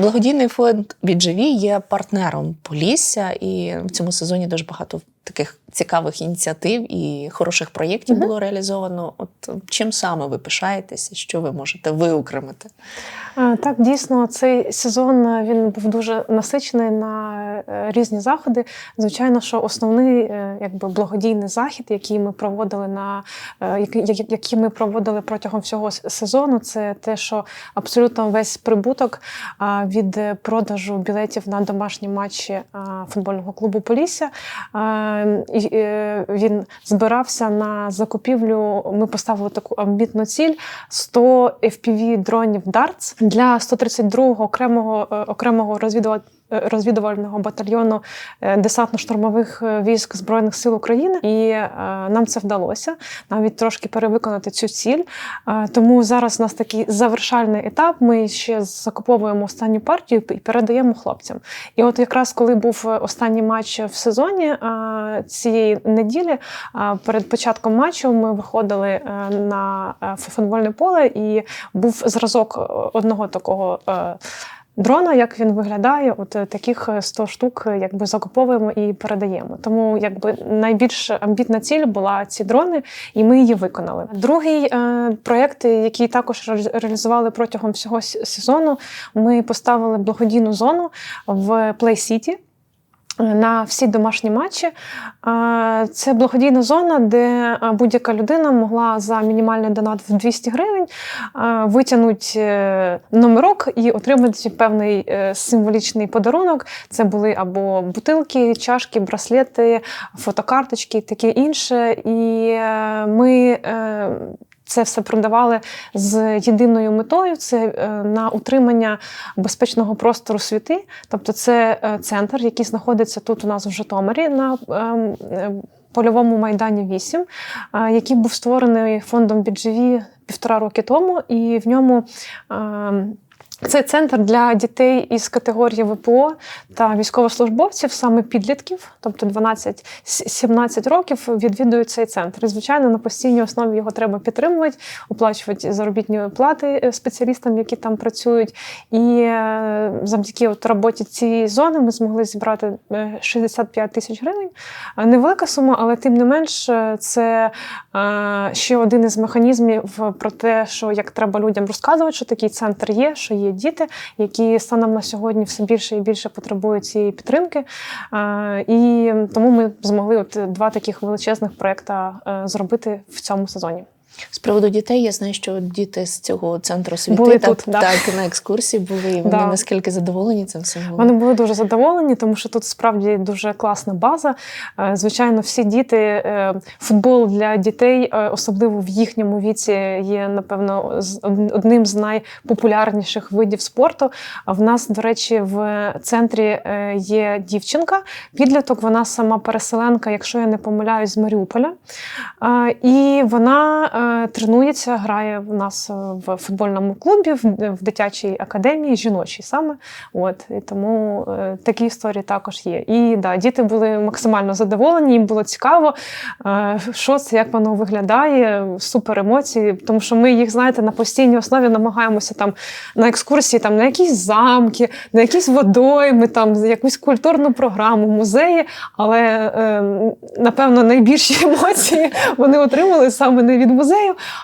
Благодійний фонд Біджеві є партнером Полісся, і в цьому сезоні дуже багато таких цікавих ініціатив і хороших проєктів угу. було реалізовано. От чим саме ви пишаєтеся, що ви можете виокремити? Так, дійсно, цей сезон він був дуже насичений на різні заходи. Звичайно, що основний е, якби благодійний захід, який ми проводили на е, який, ми проводили протягом всього сезону, це те, що абсолютно весь прибуток від е, продажу білетів на домашні матчі футбольного клубу Полісся. е, е, Він збирався на закупівлю. Ми поставили таку амбітну ціль 100 FPV дронів DARTS для 132-го окремого е, окремого розвідувального розвідувального батальйону е, десантно-штурмових е, військ Збройних сил України, і е, нам це вдалося навіть трошки перевиконати цю ціль. Е, Тому зараз у нас такий завершальний етап. Ми ще закуповуємо останню партію і передаємо хлопцям. І от якраз коли був е, останній матч в сезоні е, цієї неділі, е, перед початком матчу ми виходили е, на е, футбольне поле, і був зразок е, одного такого. Е, Дрона, як він виглядає, от е, таких е, 100 штук е, якби закуповуємо і передаємо. Тому якби найбільш амбітна ціль була ці дрони, і ми її виконали. Другий е, проєкт, який також ре- реалізували протягом всього сезону, ми поставили благодійну зону в Play City. На всі домашні матчі це благодійна зона, де будь-яка людина могла за мінімальний донат в 200 гривень витягнути е, номерок і отримати певний е, символічний подарунок. Це були або бутилки, чашки, браслети, фотокарточки, таке інше. І е, ми. Це все продавали з єдиною метою це е, на утримання безпечного простору світи. Тобто, це е, центр, який знаходиться тут у нас в Житомирі на ем, е, польовому майдані 8, е, який був створений фондом BGV півтора роки тому, і в ньому. Це центр для дітей із категорії ВПО та військовослужбовців, саме підлітків, тобто 12-17 років, відвідують цей центр. І, звичайно, на постійній основі його треба підтримувати, оплачувати заробітні плати е, спеціалістам, які там працюють. І е, завдяки от роботі цієї зони ми змогли зібрати е, 65 тисяч гривень. Е, Невелика сума, але тим не менш, е, це е, ще один із механізмів про те, що як треба людям розказувати, що такий центр є, що є діти, які станом на сьогодні все більше і більше потребують цієї підтримки. Е, І тому ми змогли от два таких величезних проекти е, зробити в цьому сезоні. З приводу дітей, я знаю, що діти з цього центру освіти Були так, тут, да. так на екскурсії були. і Вони Да. наскільки задоволені цим всім? були? Вони були дуже задоволені, тому що тут справді дуже класна база. Е, Звичайно, всі діти, е, футбол для дітей, е, особливо в їхньому віці, є напевно одним з найпопулярніших видів спорту. В нас, до речі, в центрі є дівчинка, підліток. Вона сама переселенка, якщо я не помиляюсь, з Маріуполя. І вона тренується, грає в нас е, в футбольному клубі, в дитячій академії, жіночій саме. От і тому е, такі історії також є. І да, діти були максимально задоволені, їм було цікаво, е, що це, як воно виглядає, супер емоції. Тому що ми їх, знаєте, на постійній основі намагаємося там на екскурсії, там на якісь замки, на якісь водойми, там якусь культурну програму, музеї. Але е, напевно найбільші емоції вони отримали саме не від музею,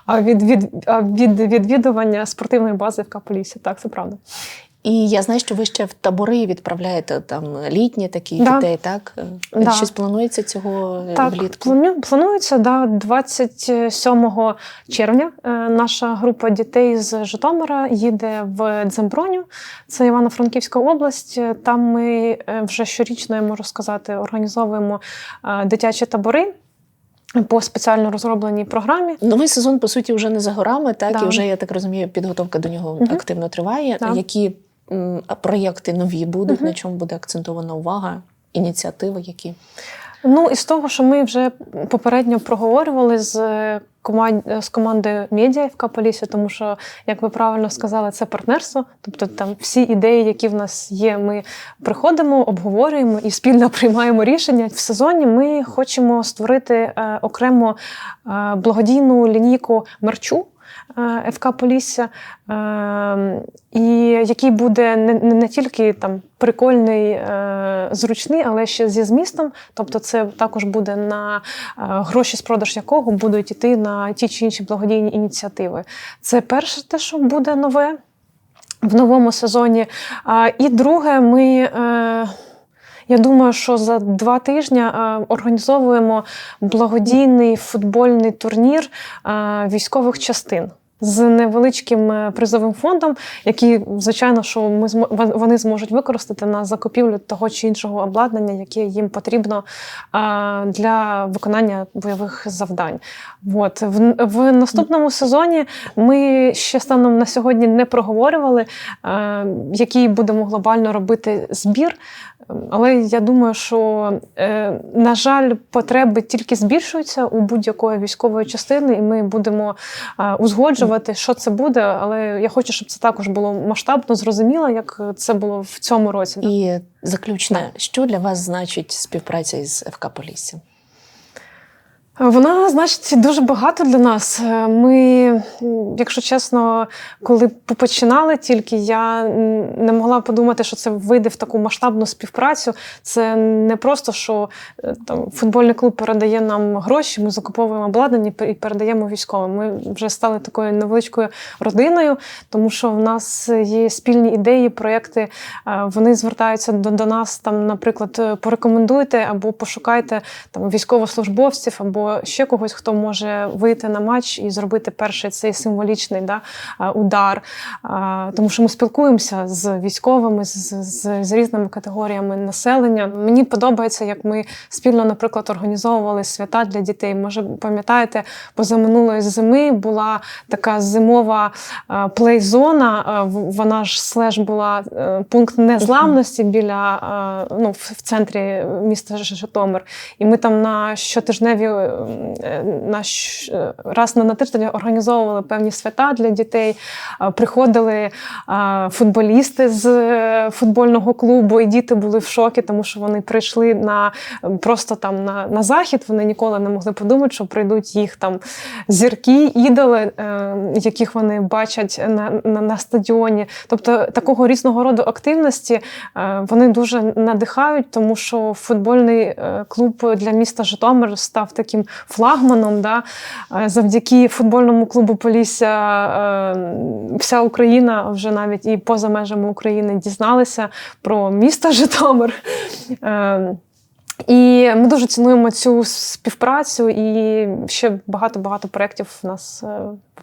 а від, від, від відвідування спортивної бази в Каполісі. Так, це правда. І я знаю, що ви ще в табори відправляєте там літні такі Да. дітей, так? Е, Да. Щось планується цього е, Так, влітку? плану- планується да, 27 червня. е, Наша група дітей з Житомира їде в Дземброню, це Івано-Франківська область. Там ми вже щорічно, я можу сказати, організовуємо дитячі табори. По спеціально розробленій програмі. Новий сезон, по суті, вже не за горами, так Да. і вже я так розумію, підготовка до нього Мгм. активно триває. Да. Які м, проєкти нові будуть, Мгм. на чому буде акцентована увага, ініціативи, які Ну, із того, що ми вже попередньо проговорювали з команд... з командою медіа в Каполісі, тому що, як ви правильно сказали, це партнерство. Тобто там всі ідеї, які в нас є, ми приходимо, обговорюємо і спільно приймаємо рішення. В сезоні ми хочемо створити е, окремо е, благодійну лінійку мерчу. Е, ФК Полісся, е, і який буде не, не, тільки там прикольний, е, зручний, але ще зі змістом. Тобто, це також буде на е, гроші з продаж якого будуть йти на ті чи інші благодійні ініціативи. Це перше, те, що буде нове в новому сезоні. І друге, ми. е, Я думаю, що за два тижні е, організовуємо благодійний футбольний турнір е, військових частин. З невеличким е, призовим фондом, який, звичайно, що ми вони зможуть використати на закупівлю того чи іншого обладнання, яке їм потрібно для виконання бойових завдань. От в, наступному сезоні ми ще станом на сьогодні не проговорювали, е, який будемо глобально робити збір. Але я думаю, що, е, на жаль, потреби тільки збільшуються у будь-якої військової частини, і ми будемо е, узгоджувати, що це буде. Але я хочу, щоб це також було масштабно зрозуміло, як це було в цьому році. І заключне, що для вас значить співпраця із ФК Полісся? Вона значить дуже багато для нас. Е, Ми, якщо чесно, коли починали тільки, я не могла подумати, що це вийде в таку масштабну співпрацю. Це не просто, що е, там футбольний клуб передає нам гроші, ми закуповуємо обладнання і передаємо військовим. Ми вже стали такою невеличкою родиною, тому що в нас є спільні ідеї, проекти. Е, Вони звертаються до, до нас, там, наприклад, порекомендуйте або пошукайте там військовослужбовців або ще когось, хто може вийти на матч і зробити перший цей символічний да, удар. Тому що ми спілкуємося з військовими, з, з, з різними категоріями населення. Мені подобається, як ми спільно, наприклад, організовували свята для дітей. Може, пам'ятаєте, позаминулої зими була така зимова плей-зона. Вона ж слеш була е, пункт незламності біля ну, в центрі міста Житомир. І ми там на щотижневі на щ- е, раз на тиждень організовували певні свята для дітей. Приходили футболісти з е, футбольного клубу, і діти були в шокі, тому що вони прийшли на просто там на, на захід. Вони ніколи не могли подумати, що прийдуть їх там зірки, ідоли, е, яких вони бачать на, на, на стадіоні. Тобто такого різного роду активності вони дуже надихають, тому що футбольний клуб для міста Житомир став таким флагманом. Да? Е, Завдяки футбольному клубу Полісся е, вся Україна вже навіть і поза межами України дізналися про місто Житомир. Е, І ми дуже цінуємо цю співпрацю, і ще багато-багато проєктів в нас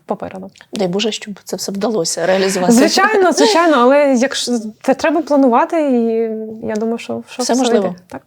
попереду. Дай Боже, щоб це все вдалося реалізувати. Звичайно, звичайно, але якщо це треба планувати, і я думаю, що, що Все можливо. вийде. Так.